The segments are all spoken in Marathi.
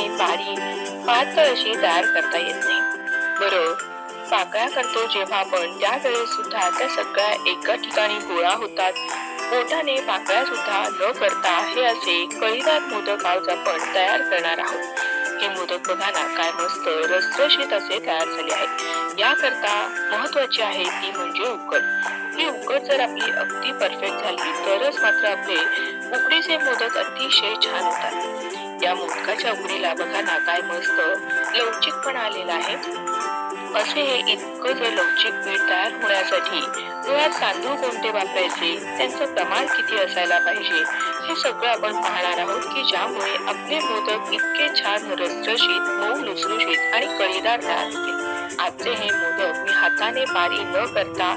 आणि बारीक पातळ अशी तयार करता येत नाही. बरोबर पाकळ्या करतो जेव्हा आपण त्यावेळेस सुद्धा त्या सगळ्या एका ठिकाणी गोळा होतात. बोटाने पाकळ्या सुद्धा न करता हे असे कळीदार मोदक आज आपण तयार करणार आहोत. हे मोदक बघा ना काय मस्त रसरशीत असे तयार झाले आहेत. याकरता महत्वाची आहे ती म्हणजे उकड ही उकड जर आपली अगदी परफेक्ट झाली तरच मात्र आपले मोदक अतिशय छान होतात. या मोदकाच्या उकडीला बघा ना काय मस्त लवचिकपणा आलेला आहे. असे हे इतकं जर लवचिक पीठ तयार होण्यासाठी मुळात तांदूळ कोणते वापरायचे त्यांचं प्रमाण किती असायला पाहिजे हे सगळं आपण पाहणार आहोत की ज्यामुळे आपले मोदक इतके छान रसरशीत मऊ लुसलुशीत आणि कळीदार तयार होते आजचे हे मोदक मी हाताने बारी न करता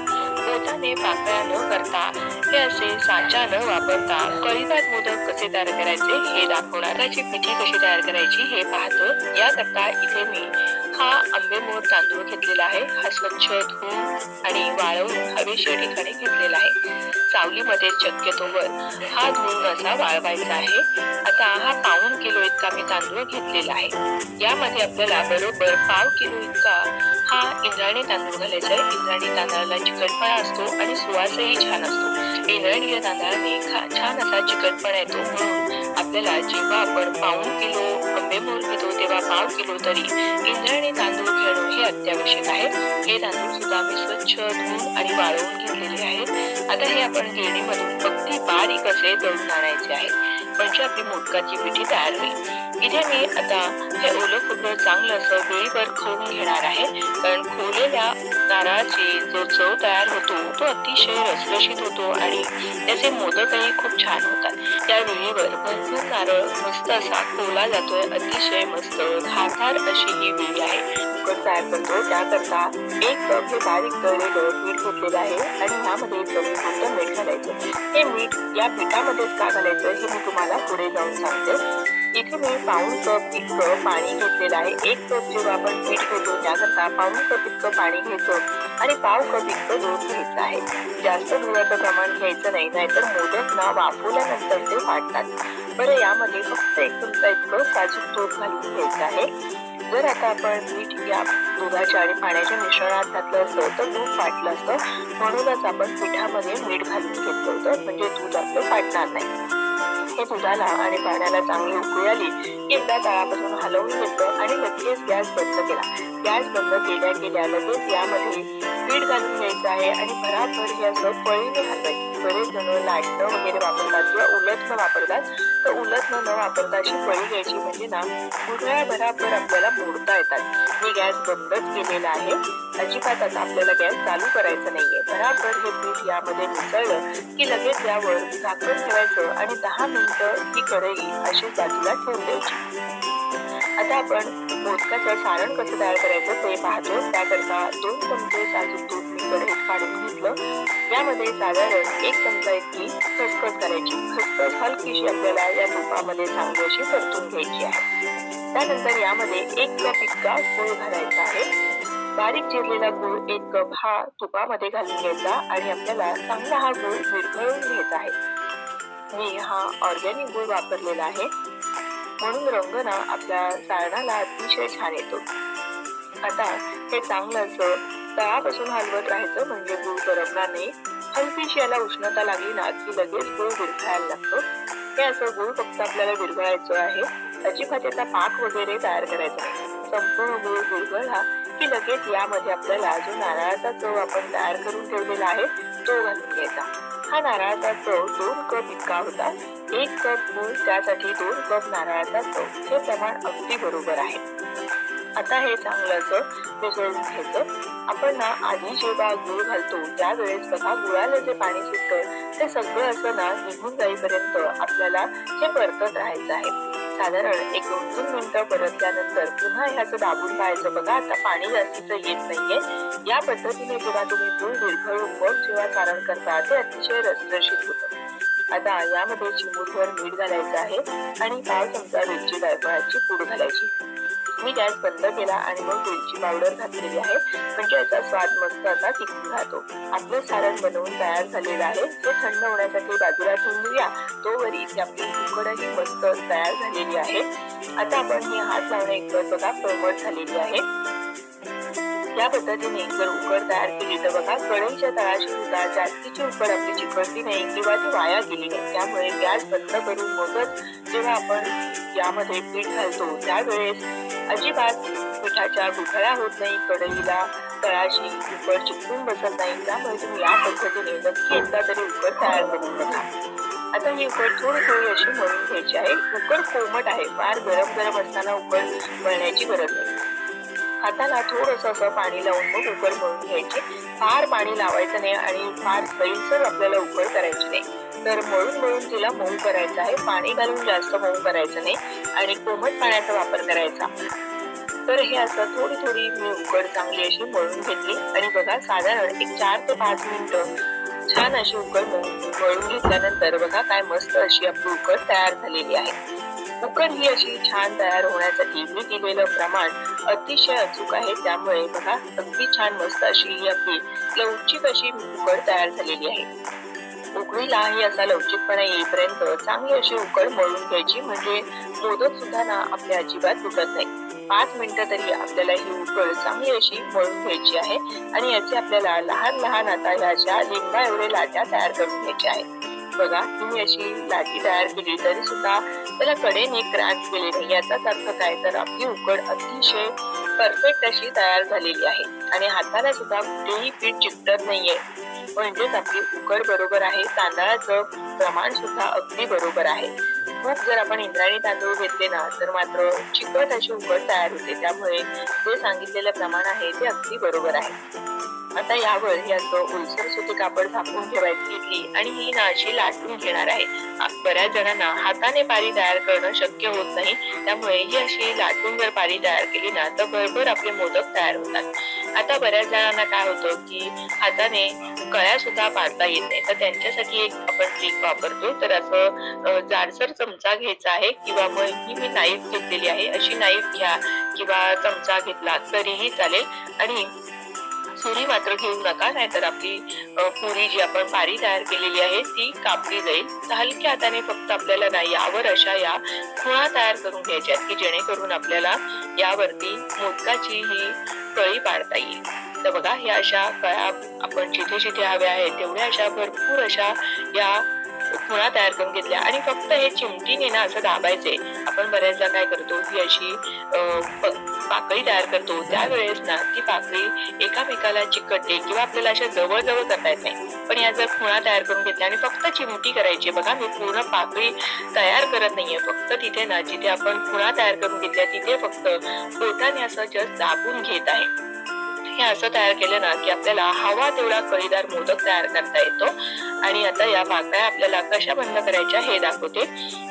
बोटाने पाकळ्या न करता हे असे साचा न वापरता कळीदार मोदक कसे तयार करायचे हे दाखवणार. त्याची पिठी कशी तयार करायची हे पाहतो. याकरता इथे मी हा आंबेमोर तांदूळ घेतलेला आहे. हा स्वच्छ धुवून आणि वाळवून हवेशीर ठिकाणी घेतलेला आहे. सावलीमध्ये शक्यतोवर हा धुवून असा वाळवायचा आहे. आता हा पाऊण किलो इतका मी तांदूळ घेतलेला आहे. यामध्ये आपल्याला बरोबर पाव किलो इतका हा इंद्रायणी तांदूळ घालायचा आहे. इंद्रायणी तांदळाला चिकटपणा असतो आणि सुवासही छान असतो. इंद्रायणी या तांदळाने खा- छान असा चिकटपणा येतो. म्हणून आपल्याला जेव्हा आपण पाऊण किलो आंबेमोर घेतो तेव्हा पाव किलो तरी इंद्रायणी तांदूळ घेणं हे अत्यावश्यक आहे. हे तांदूळ सुद्धा मी स्वच्छ धुवून आणि वाळवून घेतलेले आहेत. आता हे आपण गिरणीमधून अगदी बारीक असे दळून आणायचे आहे. म्हणजे आपली मोदकाची पिठी तयार होईल. इथे मी आता हे ओलं फुटणं चांगलं असं वेळीवर घेणार आहे. कारण खोलेल्या नारळाची जो चव तयार होतो तो अतिशय रसरशीत होतो आणि त्याचे मोदकही खूप छान होतात. त्या वेळीवर भरपूर नारळ मस्त असा खोला जातोय अतिशय मस्त धारदार अशी ही वेळ आहे. कुकर तयार करतो त्याकरता एक कप हे बारीक तळलेलं मीठ घेतलेलं आहे आणि ह्यामध्ये चवीपुरतं मीठ घालायचं हे मीठ या पिठामध्येच का घालायचं हे मी तुम्हाला पुढे जाऊन सांगते. इथे मी पाऊण कप इतकं पाणी घेतलेलं आहे. एक कप जेव्हा आपण पीठ घेतो. त्याकरता पाऊण कप इतकं पाणी घ्यायचं आणि पाव कप इतकं दूध घ्यायचं आहे. जास्त दुधाचं प्रमाण घ्यायचं नाही नाहीतर मोदक ना वाफवल्यानंतर ते वाटतात बरं यामध्ये फक्त एक चमचा इतकं साजूक दूध घालून घ्यायचं आहे. जर आता आपण मीठ या दुधाच्या आणि पाण्याच्या मिश्रणात घातलं असतं तर दूध फाटलं असतं. म्हणूनच आपण पिठामध्ये मीठ घालून घेतलं होतं. म्हणजे दूध आपलं फाटणार नाही. हे दुधाला आणि पाण्याला चांगली उकळी आली की एकदा तळापासून हलवून घेतलं आणि लगेच गॅस बंद केला. गॅस बंद केल्या केल्या लगेच यामध्ये पीठ घालून घ्यायचं आहे आणि भराभर हे असं पळीने हलवायचं बरेच जण लाटणं वगैरे वापरतात किंवा उलटणं वापरतात. फक्त उलट न वापरता अशी पळी घ्यायची म्हणजे ना गुठळ्याभराभर आपल्याला मोडता येतात. मी गॅस बंदच केलेला आहे. अजिबात आता आपल्याला गॅस चालू करायचा नाहीये. भराभर हे पीठ यामध्ये मिसळलं की लगेच यावर झाकण ठेवायचं आणि दहा मिनिटं ही कढई अशी बाजूला ठेवून द्यायची. आता आपण मोदकाचं सारण कसं तयार करायचं ते पाहतो. त्याकरता दोन चमचे साजूक दूध मी काढून घेतलं. यामध्ये साधारण एक चमचा इतकी खसखस करायची. खसखस हलकीशी आपल्याला या तुपामध्ये चांगल्याशी परतून घ्यायची आहे. त्यानंतर यामध्ये एक कप इतका गूळ घालायचा आहे. बारीक चिरलेला गूळ एक कप हा तुपामध्ये घालून घ्यायचा आणि आपल्याला चांगला हा गूळ विरघळून घ्यायचा आहे. मी हा ऑर्गॅनिक गूळ वापरलेला आहे. म्हणून रंग ना आपल्या सारणाला अतिशय छान येतो. आता हे चांगलं असं तळापासून हलवत राहायचं म्हणजे गूळ करपणार नाही. हलकीशी याला उष्णता लागली ना की लगेच गूळ विरघळायला लागतो. हे असं गूळ फक्त आपल्याला विरघळायचं आहे. अजिबात याचा पाक वगैरे तयार करायचा संपूर्ण गूळ विरघळला की लगेच यामध्ये आपल्याला जो नारळाचा चव आपण तयार करून ठेवलेला आहे तो घालून घ्यायचा. हा नारळाचा चव दोन कप इतका होता. एक कप गूळ त्यासाठी दोन कप नारळाचा चव. हे प्रमाण अगदी बरोबर आहे. आता हे चांगलं असं मिसळून घ्यायचं. आपण ना आधी जेव्हा गुळ घालतो त्यावेळेस बघा गुळाला जे पाणी सुटतं ते सगळं असं ना निघून जाईपर्यंत आपल्याला हे परतत राहायचं आहे. साधारण एक दोन तीन मिनिटं परतल्यानंतर पुन्हा ह्याचं दाबून पाहायचं. बघा आता पाणी जास्तीचं येत नाहीये. या पद्धतीने जेव्हा तुम्ही गुळ विरघळून मग जेव्हा सारण करता ते अतिशय रसरशीत होतं. आता यामध्ये चिमूटभर मीठ घालायचं आहे आणि काय चमचा वेलची जायफळाची पूड घालायची. मी गॅस बंद केला आणि मग वेलची पावडर घातलेली आहे. म्हणजे याचा स्वाद मस्त असा टिकून राहतो. आपलं सारण बनवून तयार झालेलं आहे. ते थंड होण्यासाठी बाजूला ठेवून घ्या तोवर इथे आपली उकडही मस्त तयार झालेली आहे. आता आपण ही हात लावणे एक बघा प्रमट झालेली आहे. या पद्धतीने जर उकड तयार केली तर बघा कढईच्या तळाशी सुद्धा जास्तीची उकड आपली चिकटली नाही किंवा ती वाया गेली नाही. त्यामुळे गॅस बंद करून मगच जेव्हा आपण यामध्ये पीठ घालतो त्यावेळेस अजिबात पिठाच्या गुठळ्या होत नाही कढईला तळाशी उकड चिकटून बसत नाही. त्यामुळे तुम्ही या पद्धतीने नक्की एकदा तरी उकड तयार करून बघा. आता ही उकड थोडी थोडी अशी मळून घ्यायची आहे. उकड कोमट आहे. फार गरम गरम असताना उकड मळण्याची गरज नाही. हाताला थोडस असं पाणी लावून मग उकर मळून घ्यायची. फार पाणी लावायचं नाही आणि फार सैलसर आपल्याला उकड करायची नाही. तर मळून मळून तिला मऊ करायचं आहे. पाणी घालून जास्त मऊ करायचं नाही आणि कोमट पाण्याचा वापर करायचा. तर हे असं थोडी थोडी मी उकड चांगली अशी मळून घेतली. आणि बघा साधारण एक चार ते पाच मिनिटं छान अशी उकड मळून घेतल्यानंतर बघा काय मस्त अशी आपली उकड तयार झालेली आहे. उकड ही अशी छान तयार होण्यासाठी मी दिलेलं प्रमाण अतिशय अचूक आहे. त्यामुळे बघा अगदी छान मस्त अशी ही आपली लवचिक अशी उकड तयार झालेली आहे. उकडीला ही असा लवचिकपणा येईपर्यंत चांगली अशी उकड मळून घ्यायची म्हणजे मोदक सुद्धा ना आपल्या अजिबात तुटत नाही. पाच मिनिटं तरी आपल्याला ही उकळ चांगली अशी मळून घ्यायची आहे आणि याचे आपल्याला लहान लहान आता ह्याच्या लिंबा एवढे लाट्या तयार करून घ्यायच्या आहेत. बघा तुम्ही अशी लाटी तयार केली तरी सुद्धा त्याला कडेने क्रॅक केले नाही. याचाच अर्थ काय तर आपली उकड अतिशय परफेक्ट अशी तयार झालेली आहे. आणि हाताला सुद्धा कुठेही पीठ चिकटत नाहीये. म्हणजेच आपली उकड बरोबर आहे तांदळाचं प्रमाण सुद्धा अगदी बरोबर आहे. खूप जर आपण इंद्रायणी तांदूळ घेतले ना तर मात्र चिकट अशी उकड तयार होते. त्यामुळे जे सांगितलेलं प्रमाण आहे ते अगदी बरोबर आहे. आता यावर हे असं ओलसर सुती कापड झाकून ठेवायची घेतली आणि ही ना अशी लाटून घेणार आहे. बऱ्याच जणांना हाताने पारी तयार करणं शक्य होत नाही. त्यामुळे ही अशी लाटून जर पारी तयार केली ना तर भरभर आपले मोदक तयार होतात. आता बऱ्याच जणांना काय होतं की हाताने कळ्या सुद्धा पाडता येत नाही. तर त्यांच्यासाठी एक आपण ट्रिक वापरतो. तर असं जाडसर चमचा घ्यायचा आहे किंवा मग ही मी नाईफ घेतलेली आहे. अशी नाईफ घ्या किंवा चमचा घेतला तरीही चालेल. आणि सुरी मात्र घेऊ नका नाहीतर आपली पुरी जी आपण पारी तयार केलेली आहे ती कापली जाईल. हलक्या हाताने फक्त आपल्याला ना यावर अशा या खुणा तयार करून घ्यायच्या की जेणेकरून आपल्याला यावरती मोदकाची ही कळी पाडता येईल. तर बघा या अशा कळ्या आपण जिथे जिथे हव्या आहेत तेवढ्या अशा भरपूर अशा या खुणा तयार करून घेतल्या. आणि फक्त हे चिमटीने ना असं दाबायचे. आपण बऱ्याचदा काय करतो ही अशी पाकळी तयार करतो त्यावेळेस ना ती पाकळी एकामेकाला चिकटते किंवा आपल्याला अशा जवळ जवळ करता येत नाही. पण या जर खुणा तयार करून घेतल्या आणि फक्त चिमटी करायची बघा मी पूर्ण पाकळी तयार करत नाहीये. फक्त तिथे ना जिथे आपण खुणा तयार करून घेतल्या तिथे फक्त बोटाने असं जस्ट दाबून घेत आहे. हे असं तयार केलं ना की आपल्याला हवा तेवढा कळीदार मोदक तयार करता येतो. आणि आता या पाकळ्या आपल्याला कशा बंद करायच्या हे दाखवते.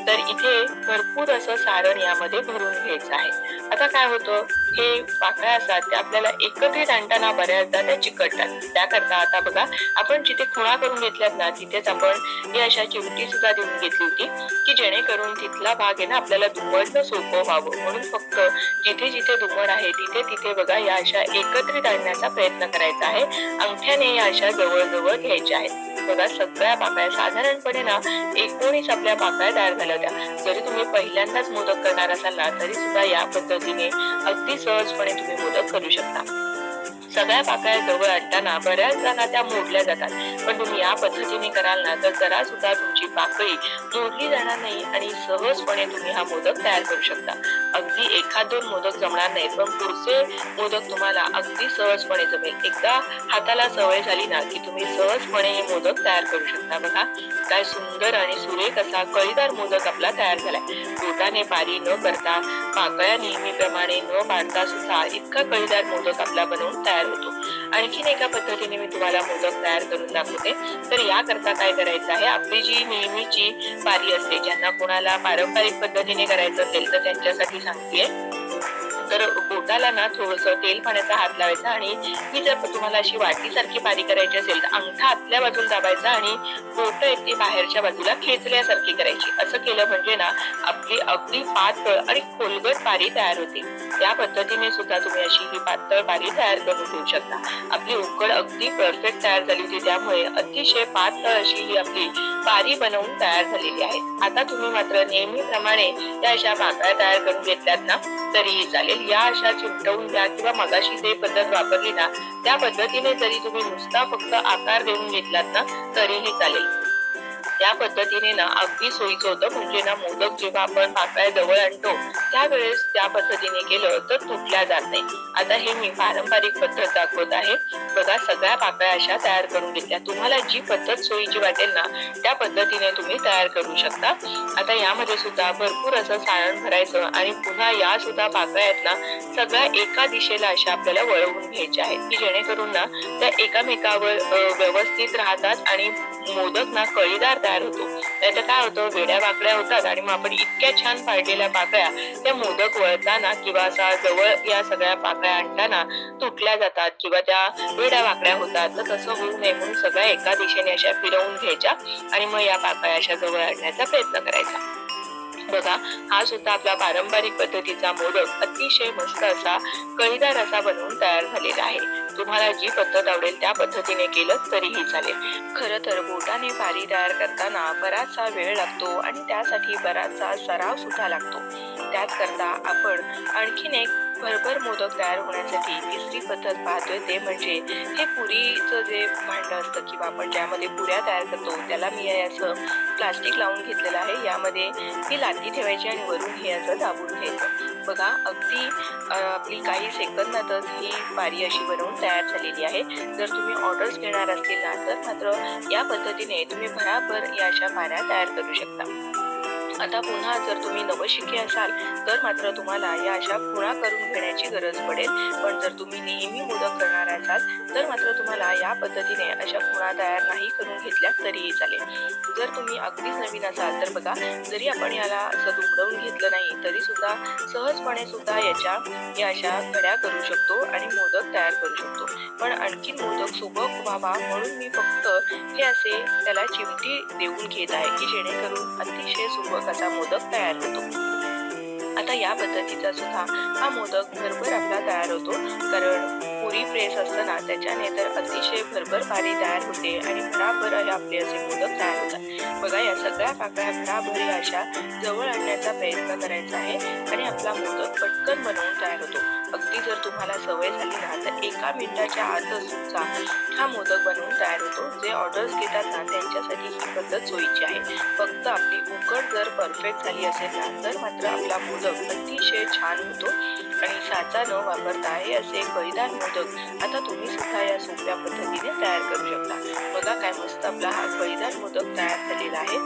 तर इथे भरपूर असं सारण यामध्ये भरून घ्यायचं आहे. आता काय होतं हे पाकळ्या असतात त्या आपल्याला एकत्रित आणताना बऱ्याचदा त्या चिकटतात. त्याकरता आता बघा आपण जिथे खुणा करून घेतल्यात ना तिथेच आपण ही अशा चिमटी सुद्धा देऊन घेतली होती की जेणेकरून तिथला भाग आहे ना आपल्याला दुमडणं सोपं व्हावं. म्हणून फक्त जिथे जिथे दुमड आहे तिथे तिथे बघा या अशा एकत्रित आणण्याचा प्रयत्न करायचा आहे. अंगठ्याने या अशा जवळजवळ घ्यायच्या आहेत. बघा सगळ्या पाकळ्या साधारणपणे ना एकोणीस आपल्या पाकळ्या तयार झाल्या होत्या. जरी तुम्ही पहिल्यांदाच मोदक करणार असाल ना तरी सुद्धा या पद्धतीने अगदी सहजपणे तुम्ही मोदक करू शकता. सगळ्या पाकळ्या जवळ आणताना बऱ्याच जणांना त्या मोडल्या जातात. पण तुम्ही या पद्धतीने कराल ना तर जरा सुद्धा तुमची पाकळी मोडली जाणार नाही आणि सहजपणे तुम्ही हा मोदक तयार करू शकता. अगदी एखाद दोन मोदक जमणार नाही पण पुढचे मोदक तुम्हाला अगदी सहजपणे जमेल. एकदा हाताला सवय झाली ना की तुम्ही सहजपणे हे मोदक तयार करू शकता. बघा काय सुंदर आणि सुरेख असा कळीदार मोदक आपला तयार झालाय. बोटाने पारी न करता पाकळ्या नेहमीप्रमाणे न पाडता सुद्धा इतका कळीदार मोदक आपला बनवून तयार होतो. आणखीन एका पद्धतीने मी तुम्हाला मोदक तयार करून दाखवते. तर याकरता काय करायचं आहे? आपली जी नेहमीची पारी असते ज्यांना कोणाला पारंपरिक पद्धतीने करायचं असेल तर त्यांच्यासाठी सांगते तर बोटाला ना थोडस तेल पाण्याचा हात लावायचा आणि ही जर तुम्हाला अशी वाटीसारखी पारी करायची असेल तर अंगठा आतल्या बाजूला दाबायचा आणि बोट आहेत ती बाहेरच्या बाजूला खेचल्यासारखी करायची. असं केलं म्हणजे ना आपली अगदी पातळ आणि खोलगट पारी तयार होते. त्या पद्धतीने सुद्धा तुम्ही अशी ही पातळ पारी तयार करून घेऊ शकता. आपली उकड अगदी परफेक्ट तयार झाली होती. त्यामुळे अतिशय पातळ अशी ही आपली पारी बनवून तयार झालेली आहे. आता तुम्ही मात्र नेहमीप्रमाणे त्या अशा पाकळ्या तयार करून घेतल्यात ना तरीही चालेल. या अशा चिमटवून घ्या किंवा मगाशी जे पद्धत वापरली ना त्या पद्धतीने जरी तुम्ही नुसता फक्त आकार देऊन घेतलात ना तरीही चालेल. त्या पद्धतीने ना अगदी सोयीचं होतं. म्हणजे ना मोदक जेव्हा आपण पाकळ्या जवळ आणतो त्यावेळेस त्या पद्धतीने केलं तर तुटल्या जात नाही. आता हे मी पारंपरिक पद्धत दाखवत आहे. बघा सगळ्या पाकळ्या अशा तयार करून घेतल्या. तुम्हाला जी पद्धत सोयीची वाटेल ना त्या पद्धतीने तुम्ही तयार करू शकता. आता यामध्ये सुद्धा भरपूर असं सारण भरायचं आणि पुन्हा या सुद्धा पाकळ्या आहेत ना सगळ्या एका दिशेला अशा आपल्याला वळवून घ्यायच्या आहेत की जेणेकरून ना त्या एकामेकावर व्यवस्थित राहतात आणि मोदक ना कळीदार तयार होतो. नाहीतर काय होतं वेड्या पाकळ्या होतात आणि मग आपण इतक्या छान पाडलेल्या पाकळ्या त्या मोदक वळताना किंवा असा जवळ या सगळ्या पाकळ्या आणताना तुटल्या जातात किंवा त्या वेड्या वाकड्या होतात तर तसं होऊ नये म्हणून सगळ्या एका दिशेने अशा फिरवून घ्यायच्या आणि मग या पाकळ्या अशा जवळ आणण्याचा प्रयत्न करायचा. बघा हा सुद्धा आपला पारंपरिक पद्धतीचा मोदक अतिशय मस्त असा कळीदार असा बनवून तयार झालेला आहे. तुम्हाला जी पद्धत आवडेल त्या पद्धतीने केलं तरीही चालेल. खरं तर बोटाने पारी तयार करताना बराचसा वेळ लागतो आणि त्यासाठी बराचसा सराव सुद्धा लागतो. त्याचकरता आपण आणखीन एक भरभर मोदक तयार होण्यासाठी तिसरी पद्धत पाहतोय ते म्हणजे हे पुरीचं जे भांडं असतं किंवा आपण ज्यामध्ये पुऱ्या तयार करतो त्याला मी याचं असं प्लास्टिक लावून घेतलेलं आहे. यामध्ये ही लाटी ठेवायची आणि वरून हे असं दाबून घ्यायचं. बघा अगदी आपली काही सेकंदातच ही पारी अशी बनवून तयार झालेली आहे. जर तुम्ही ऑर्डर्स घेणार असतील ना तर मात्र या पद्धतीने तुम्ही भराभर या अशा पाऱ्या तयार करू शकता. आता पुन्हा जर तुम्ही नवशिके असाल तर मात्र तुम्हाला या अशा खुणा करून घेण्याची गरज पडेल. पण जर तुम्ही नेहमी मोदक करणार असाल तर मात्र तुम्हाला या पद्धतीने अशा खुणा तयार नाही करून घेतल्या तरीही चालेल. जर तुम्ही अगदीच नवीन असाल तर बघा जरी आपण याला असं दुमडवून घेतलं नाही तरी सुद्धा सहजपणे सुद्धा याच्या या अशा घड्या करू शकतो आणि मोदक तयार करू शकतो. पण आणखी मोदक सुबक व्हावा म्हणून मी फक्त हे असे त्याला चिमटी देऊन घेत आहे की जेणेकरून अतिशय सुबक असा मोदक तयार होतो. आता या पद्धतीचा सुद्धा हा मोदक घरभर आपला तयार होतो. कारण पुरी प्रेस असताना त्याच्याने तर अतिशय भरभर पाणी तयार होते आणि भराभर हे आपले असे मोदक तयार होतात. बघा या सगळ्या काकड्या भराभर अशा जवळ आणण्याचा प्रयत्न करायचा आहे आणि आपला मोदक पटकन बनवून तयार होतो. अगदी जर तुम्हाला सवय झाली ना तर एका मिनिटाच्या आतच तुमचा हा मोदक बनवून तयार होतो. जे ऑर्डर्स घेतात ना त्यांच्यासाठी ही पद्धत सोयीची आहे. फक्त आपली उकड जर परफेक्ट झाली असेल ना तर मात्र आपला मोदक अतिशय छान होतो. आणि साचा न वापरता हे असे बलिदान मोदक आता तुम्ही सुद्धा या सोप्या पद्धतीने तयार करू शकता. बघा काय मस्त आपला हा बलिदान मोदक तयार झालेला आहे.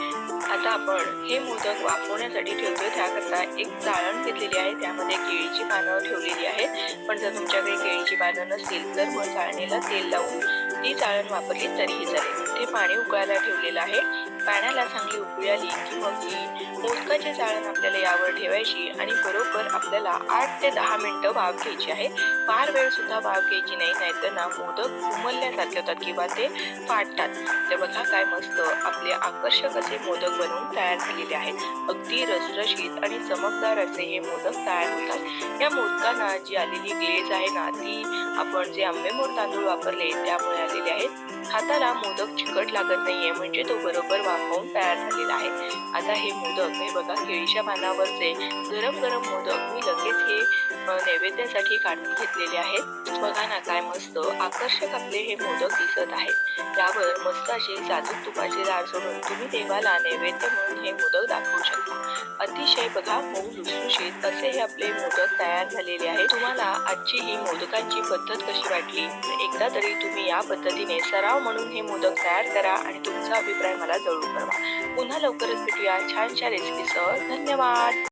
आता आपण हे मोदक वाफवण्यासाठी ठेवतोय. त्याकरता एक चाळण घेतलेली आहे. त्यामध्ये केळीची पानं ठेवलेली आहेत. पण जर तुमच्याकडे केळीची पानं नसतील तर मग चाळणीला तेल लावून ती चाळण वापरली तरीही चालेल. ते पाणी उकळायला ठेवलेलं आहे. पाण्याला चांगली उकळी आली की मग ती मोदकाची चाळण आपल्याला यावर ठेवायची आणि बरोबर आपल्याला आठ ते दहा मिनिटं वाफ घ्यायची आहे. फार वेळ सुद्धा वाफ घ्यायची नाही नाहीतर ना मोदक उमलल्यासारखे होतात किंवा ते फाटतात. ते बघा काय मस्त आपले आकर्षक असे मोदक बनवून तयार झालेले आहेत. अगदी रसरशीत आणि चमकदार असे हे मोदक तयार होतात. या मोदकांना जी आलेली ग्लेज आहे ना ती आपण जे आंबेमोड तांदूळ वापरले त्यामुळे आलेले आहेत हाताला मोदक चिकट लागत नाहीये म्हणजे तो बरोबर वाफवून तयार झालेला आहे. आता हे मोदक हे बघा केळीच्या पानावरचे गरम गरम मोदक मी लगेच हे नैवेद्यासाठी काढून घेतलेले आहेत. बघा ना काय मस्त आकर्षक आपले हे मोदक दिसत आहेत. त्यावर मस्त असे साजूक तुपाचे दार सोडून तुम्ही देवाला नैवेद्य म्हणून हे मोदक दाखवू शकता. अतिशय बघा मऊ लुसलुशीत असे हे आपले मोदक तयार झालेले आहे. तुम्हाला आजची ही मोदकांची पद्धत कशी वाटली? एकदा तरी तुम्ही या पद्धतीने सराव म्हणून हे मोदक तयार करा आणि तुमचा अभिप्राय मला जरूर कळवा. पुन्हा लवकरच भेटूया छानशा रेसिपीसह धन्यवाद!